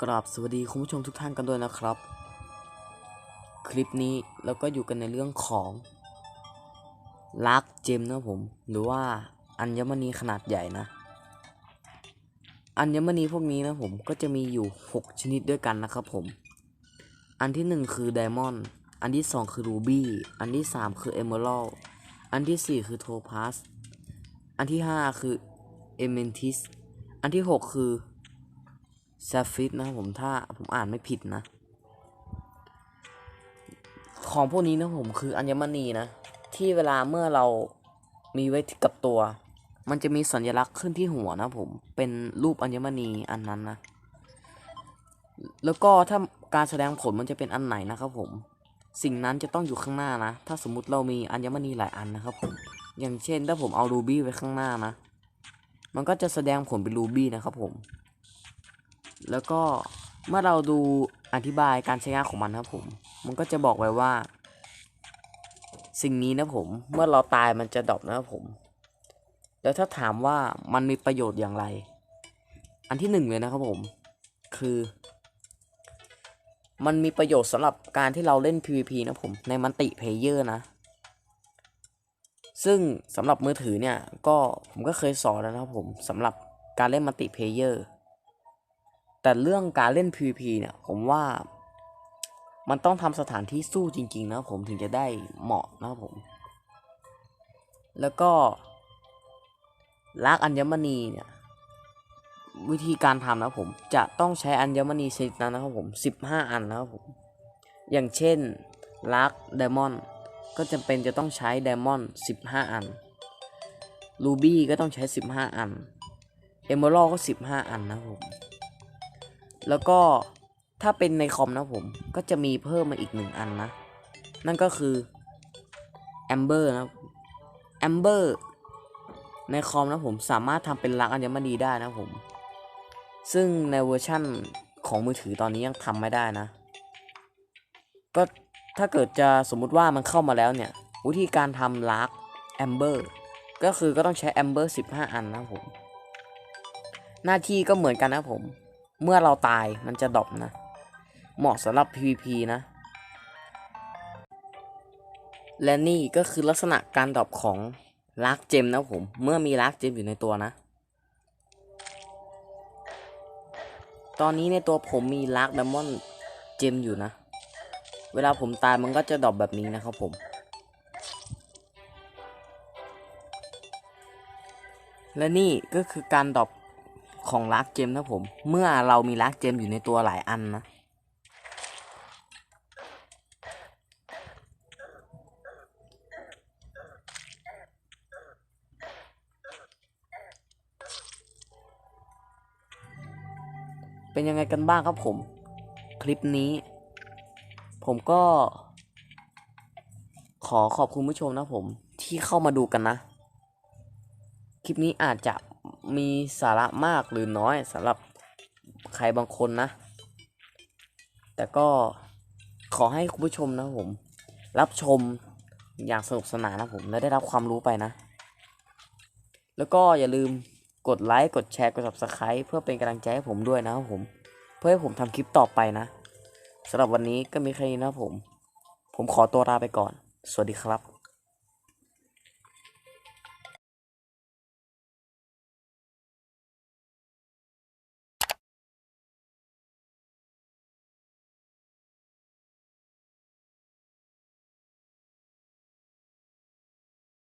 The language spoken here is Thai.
กราบสวัสดีคุณผู้ชมทุกท่านกันด้วยนะครับ คลิปนี้เราก็อยู่กันในเรื่องของลักเจมนะผม หรือว่าอัญมณีขนาดใหญ่นะ อัญมณีพวกนี้นะผมก็จะมีอยู่ 6 ชนิดด้วยกันนะครับผม อันที่ 1 คือไดมอนด์อันที่ 2 คือรูบี้อันที่ 3 คือเอเมอรัลอันทีสี่4 คือโทพาสอันที่ 5 คือเอเมนทิสอันที่ 6 คือ ซาฟิตนะครับผมถ้าผมอ่านไม่ผิดนะ ของพวกนี้นะผมคืออัญมณีนะ ที่เวลาเมื่อเรามีไว้กับตัว มันจะมีสัญลักษณ์ขึ้นที่หัวนะผมเป็นรูปอัญมณีอันนั้นนะ แล้วก็ถ้าการแสดงผลมันจะเป็นอันไหนนะครับผม สิ่งนั้นจะต้องอยู่ข้างหน้านะ ถ้าสมมติเรามีอัญมณีหลายอันนะครับผมอย่างเช่นถ้าผมเอารูบี้ไว้ข้างหน้านะ มันก็จะแสดงผลเป็นรูบี้นะครับผม แล้วก็เมื่อเราดูอธิบายการใช้งานของมันนะครับผม มันก็จะบอกไว้ว่า สิ่งนี้นะผม เมื่อเราตายมันจะดรอปนะครับผม แล้วถ้าถามว่ามันมีประโยชน์อย่างไร อันที่หนึ่งเลยนะครับผม คือ มันมีประโยชน์สำหรับการที่เราเล่น PVP นะผม ในมันติเพลเยอร์นะ ซึ่งสำหรับมือถือเนี่ย ก็ผมก็เคยสอนแล้วนะครับผมสำหรับการเล่นมัลติเพลเยอร์ แต่เรื่องการเล่น PVP เนี่ย ผมว่ามันต้องทำสถานที่สู้จริง ๆ นะผมถึงจะได้เหมาะนะผม แล้วก็ลากอัญมณีเนี่ย วิธีการทำนะผมจะต้องใช้อัญมณีชนิดนั้นนะครับผม 15 อันนะครับผม อย่างเช่นลากไดมอนด์ก็จำเป็นจะต้องใช้ไดมอนด์15 อันรูบี้ก็ต้องใช้ 15 อันเอเมอรัลก็ 15 อันนะครับผม แล้วก็ถ้าเป็นในคอมนะผม ก็จะมีเพิ่มมาอีกหนึ่งอันนะ นั่นก็คือแอมเบอร์นะแอมเบอร์ในคอมนะผมสามารถทำเป็นลักอัญมณีได้นะผม ซึ่งในเวอร์ชั่นของมือถือตอนนี้ยังทำไม่ได้นะ ก็ถ้าเกิดจะสมมุติว่ามันเข้ามาแล้วเนี่ย วิธีการทำลักแอมเบอร์ก็คือก็ต้องใช้แอมเบอร์15 อันนะผม หน้าที่ก็เหมือนกันนะผม เมื่อเราตายมันจะดรอปนะ เหมาะสำหรับ PVP นะ และนี่ก็คือลักษณะการดรอปของลักเจมนะผม เมื่อมีลักเจมอยู่ในตัวนะ ตอนนี้ในตัวผมมีลักดัมมอนเจมอยู่นะ เวลาผมตายมันก็จะดรอปแบบนี้นะครับผม และนี่ก็คือการดรอป ของลักเจมนะผม เมื่อเรามีลักเจมอยู่ในตัวหลายอันนะเป็นยังไงกันบ้างครับผม คลิปนี้ ผมก็ ขอขอบคุณผู้ชมนะผมที่เข้ามาดูกันนะ คลิปนี้อาจจะ มีสาระมากหรือน้อยสำหรับใครบางคนนะ แต่ก็ขอให้คุณผู้ชมนะผม รับชมอย่างสนุกสนานนะผมและได้รับความรู้ไปนะ แล้วก็อย่าลืมกดไลค์กดแชร์กด subscribe เพื่อเป็นกำลังใจให้ผมด้วยนะครับผม เพื่อให้ผมทำคลิปต่อไปนะสำหรับวันนี้ก็มีแค่นี้นะผม ผมขอตัวลาไปก่อน สวัสดีครับ